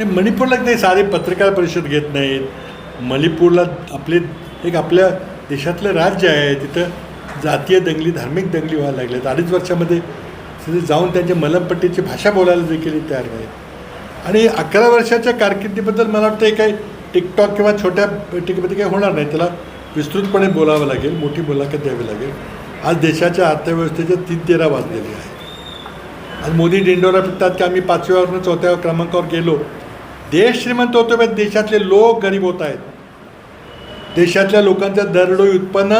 नाही मणिपूरला ते साधे पत्रकार परिषद घेत नाहीत. मणिपूरला आपले एक आपल्या देशातलं राज्य आहे तिथं जातीय दंगली धार्मिक दंगली व्हायला लागल्यात अडीच वर्षामध्ये तिथे जाऊन त्यांच्या मलमपट्टीची भाषा बोलायला देखील तयार नाहीत. आणि अकरा वर्षाच्या कारकिर्दीबद्दल मला वाटतं हे काही टिकटॉक किंवा छोट्या बैठकीमध्ये काही होणार नाही. त्याला विस्तृतपणे बोलावं लागेल मोठी मुलाखत द्यावी लागेल. आज देशाच्या अर्थव्यवस्थेच्या तीन तेरा वाजलेली आहे. आज मोदी डिंडोरा पिटतात की आम्ही पाचव्यावरनं चौथ्या क्रमांकावर गेलो देश श्रीमंत होतो पण देशातले लोक गरीब होत आहेत. देशातल्या लोकांचं दरडोई उत्पन्न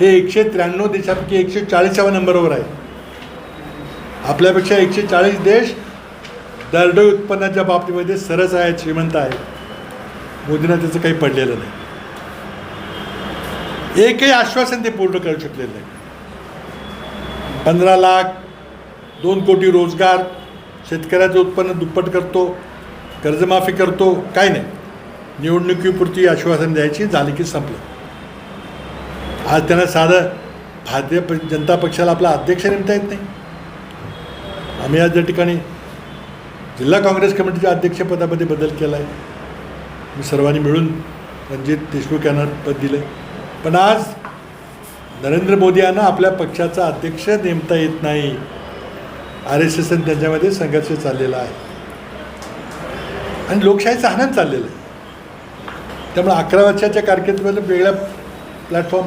हे एकशे त्र्याण्णव देशापैकी एकशे चाळीसाव्या नंबरवर आहे. आपल्यापेक्षा एकशे चाळीस देश दरडोई उत्पन्नाच्या बाबतीमध्ये सरस आहेत श्रीमंत आहेत. मोदींना त्याचं काही पडलेलं नाही. एकही आश्वासन ते पूर्ण करू शकलेलं नाही. पंधरा लाख दोन कोटी रोजगार शेतकऱ्याचं उत्पन्न दुप्पट करतो. कर्जमाफी करतो काय नाही. निवडणुकीपुरती आश्वासन द्यायची झाली की संपलं. आज त्यांना साधं भारतीय प- जनता पक्षाला आपला अध्यक्ष नेमता येत नाही. आम्ही आज या ठिकाणी जिल्हा काँग्रेस कमिटीच्या अध्यक्षपदामध्ये बदल केला आहे मी सर्वांनी मिळून रणजित देशमुख यांना पद दिलं पण आज नरेंद्र मोदी यांना आपल्या पक्षाचा अध्यक्ष नेमता येत नाही. आर एस एस त्यांच्यामध्ये संघर्ष चाललेला आहे. आणि लोकशाहीचा आनंद चाललेला आहे. त्यामुळे अकरा वर्षाच्या कारकिर्दीमध्ये वेगळ्या प्लॅटफॉर्मवर